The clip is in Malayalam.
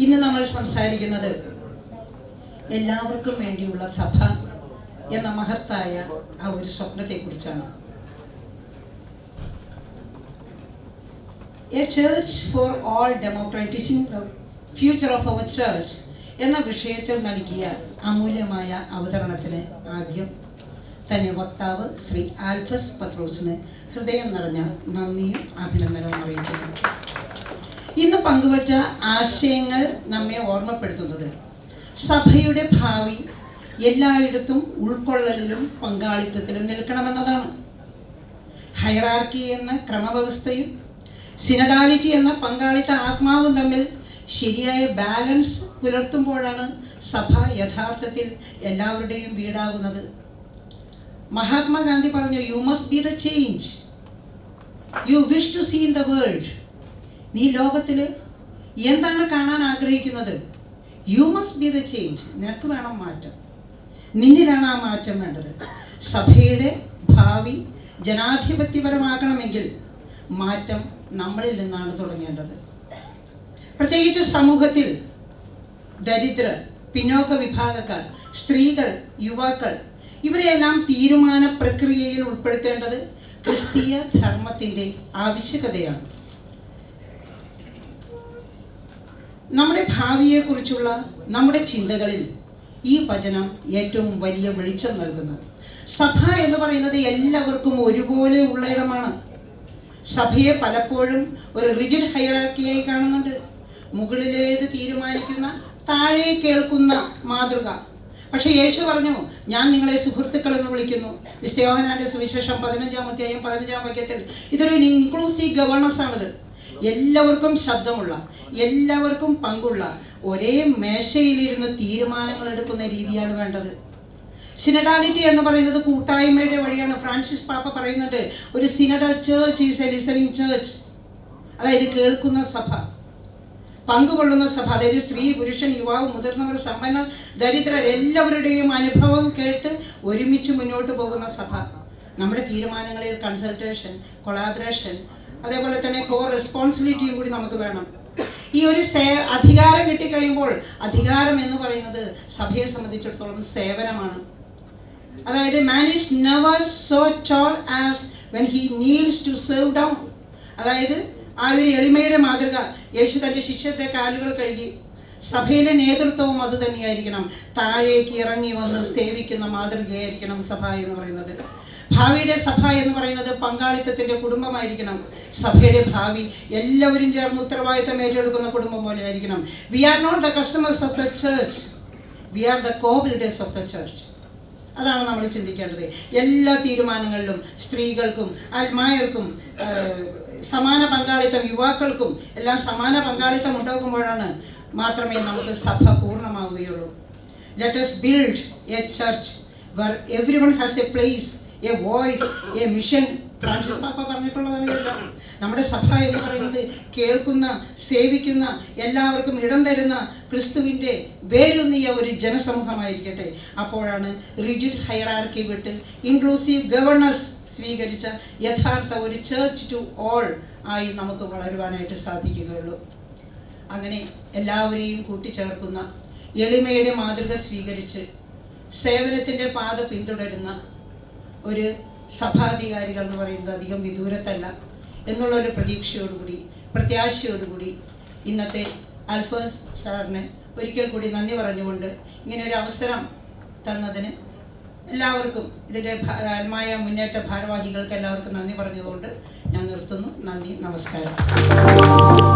ഇന്ന് നമ്മൾ സംസാരിക്കുന്നത് എല്ലാവർക്കും വേണ്ടിയുള്ള സഭ എന്ന മഹത്തായ ആ ഒരു സ്വപ്നത്തെക്കുറിച്ചാണ്. A church for all democratising the future of our church എന്ന വിഷയത്തിൽ നൽകിയ അമൂല്യമായ അവതരണത്തിന് ആദ്യം തന്നെ വക്താവ് ശ്രീ ആൽഫസ് പത്രോസിന് ഹൃദയം നിറഞ്ഞ നന്ദിയും അഭിനന്ദനവും അറിയിക്കുന്നു. ഇന്ന് പങ്കുവച്ച ആശയങ്ങൾ നമ്മെ ഓർമ്മപ്പെടുത്തുന്നത്. സഭയുടെ ഭാവി എല്ലായിടത്തും ഉൾക്കൊള്ളലിലും പങ്കാളിത്തത്തിലും നിൽക്കണമെന്നതാണ്. ഹൈറാർക്കി എന്ന ക്രമവ്യവസ്ഥയും സിനഡാലിറ്റി എന്ന പങ്കാളിത്ത ആത്മാവും തമ്മിൽ ശരിയായ ബാലൻസ് പുലർത്തുമ്പോഴാണ് സഭ യഥാർത്ഥത്തിൽ എല്ലാവരുടെയും വീടാകുന്നത് മഹാത്മാഗാന്ധി പറഞ്ഞു you must be the change you wish to see in the world നീ ലോകത്തിൽ എന്താണ് കാണാൻ ആഗ്രഹിക്കുന്നത്? You must be the change നിനക്ക് വേണം മാറ്റം. നിന്നിലാണ് ആ മാറ്റം വേണ്ടത്. സഭയുടെ ഭാവി ജനാധിപത്യപരമാകണമെങ്കിൽ മാറ്റം നമ്മളിൽ നിന്നാണ് തുടങ്ങേണ്ടത്. പ്രത്യേകിച്ച് സമൂഹത്തിൽ ദരിദ്രർ പിന്നോക്ക വിഭാഗക്കാർ സ്ത്രീകൾ യുവാക്കൾ ഇവരെയെല്ലാം തീരുമാന പ്രക്രിയയിൽ ഉൾപ്പെടുത്തേണ്ടത് ക്രിസ്തീയ ധർമ്മത്തിന്റെ ആവശ്യകതയാണ്. നമ്മുടെ ഭാവിയെക്കുറിച്ചുള്ള നമ്മുടെ ചിന്തകളിൽ ഈ വചനം ഏറ്റവും വലിയ വെളിച്ചം നൽകുന്നു. സഭ എന്ന് പറയുന്നത് എല്ലാവർക്കും ഒരുപോലെ ഉള്ള ഇടമാണ്. സഭയെ പലപ്പോഴും ഒരു റിജിഡ് ഹയറാക്കിയായി കാണുന്നുണ്ട്. മുകളിലേത് തീരുമാനിക്കുന്ന താഴെ കേൾക്കുന്ന മാതൃക. പക്ഷെ യേശു പറഞ്ഞു ഞാൻ നിങ്ങളെ സുഹൃത്തുക്കൾ എന്ന് വിളിക്കുന്നു. വിശ്വയോഹനാന്റെ സുവിശേഷം പതിനഞ്ചാം അധ്യായം പതിനഞ്ചാം വാക്യത്തിൽ ഇതൊരു ഇൻക്ലൂസീവ് ഗവർണൻസ് ആണിത്. എല്ലാവർക്കും ശബ്ദമുള്ള എല്ലാവർക്കും പങ്കുള്ള ഒരേ മേശയിലിരുന്ന് തീരുമാനങ്ങൾ എടുക്കുന്ന രീതിയാണ് വേണ്ടത്. സിനഡാലിറ്റി എന്ന് പറയുന്നത് കൂട്ടായ്മയുടെ വഴിയാണ്. ഫ്രാൻസിസ് പാപ്പ പറയുന്നുണ്ട് ഒരു synodal church is a listening church അതായത് കേൾക്കുന്ന സഭ പങ്കുകൊള്ളുന്ന സഭ അതായത് സ്ത്രീ പുരുഷൻ യുവാവ് മുതിർന്നവർ സമ്പന്നർ ദരിദ്രർ എല്ലാവരുടെയും അനുഭവം കേട്ട് ഒരുമിച്ച് മുന്നോട്ട് പോകുന്ന സഭ. നമ്മുടെ തീരുമാനങ്ങളിൽ കൺസൾട്ടേഷൻ കൊളാബറേഷൻ അതേപോലെ തന്നെ കോ റെസ്പോൺസിബിലിറ്റിയും കൂടി നമുക്ക് വേണം. ഈ ഒരു സേ അധികാരം കിട്ടിക്കഴിയുമ്പോൾ അധികാരം എന്ന് പറയുന്നത് സഭയെ സംബന്ധിച്ചിടത്തോളം സേവനമാണ്. അതായത് man is never so tall as when he needs to serve down അതായത് ആ ഒരു എളിമയുടെ മാതൃക യേശു തന്റെ ശിഷ്യരുടെ കാലുകൾ കഴുകി സഭയിലെ നേതൃത്വവും അത് തന്നെയായിരിക്കണം. താഴേക്ക് ഇറങ്ങി വന്ന് സേവിക്കുന്ന മാതൃകയായിരിക്കണം സഭ എന്ന് പറയുന്നത്. ഭാവിയുടെ സഭ എന്ന് പറയുന്നത് പങ്കാളിത്തത്തിന്റെ കുടുംബമായിരിക്കണം. സഭയുടെ ഭാവി എല്ലാവരും ചേർന്ന് ഉത്തരവാദിത്തം ഏറ്റെടുക്കുന്ന കുടുംബം പോലെ ആയിരിക്കണം we are not the customers of the church we are the co builders of the church അതാണ് നമ്മൾ ചിന്തിക്കേണ്ടത്. എല്ലാ തീരുമാനങ്ങളിലും സ്ത്രീകൾക്കും ആത്മായർക്കും സമാന പങ്കാളിത്തം യുവാക്കൾക്കും എല്ലാം സമാന പങ്കാളിത്തം ഉണ്ടാകുമ്പോഴാണ് മാത്രമേ നമുക്ക് സഭ പൂർണമാവുകയുള്ളൂ. Let us build a church where every one has a place a voice a mission Francis പാപ്പ പറഞ്ഞിട്ടുള്ളതാണ് ഇതെല്ലാം നമ്മുടെ സഭ എന്ന് പറയുന്നത് കേൾക്കുന്ന സേവിക്കുന്ന എല്ലാവർക്കും ഇടം തരുന്ന ക്രിസ്തുവിന്റെ വേരൂന്നിയ ഒരു ജനസമൂഹമായിരിക്കട്ടെ. അപ്പോഴാണ് റിജിഡ് ഹൈറാർക്കി വിട്ട് ഇൻക്ലൂസീവ് ഗവർണൻസ് സ്വീകരിച്ച യഥാർത്ഥ ഒരു ചേർച്ച് ടു ഓൾ ആയി നമുക്ക് വളരുവാനായിട്ട് സാധിക്കുകയുള്ളൂ. അങ്ങനെ എല്ലാവരെയും കൂട്ടിച്ചേർക്കുന്ന എളിമയുടെ മാതൃക സ്വീകരിച്ച് സേവനത്തിന്റെ പാത പിന്തുടരുന്ന ഒരു സഭാധികാരികൾ എന്ന് പറയുന്നത് അധികം വിദൂരത്തല്ല എന്നുള്ളൊരു പ്രതീക്ഷയോടുകൂടി പ്രത്യാശയോടുകൂടി ഇന്നത്തെ അൽഫോസ് സാറിന് ഒരിക്കൽ കൂടി നന്ദി പറഞ്ഞുകൊണ്ട് ഇങ്ങനെ ഒരു അവസരം തന്നതിന് എല്ലാവർക്കും ഇതിന്റെ ആത്മായ മുന്നേറ്റ ഭാരവാഹികൾക്ക് എല്ലാവർക്കും നന്ദി പറഞ്ഞുകൊണ്ട് ഞാൻ നിർത്തുന്നു. നന്ദി നമസ്കാരം.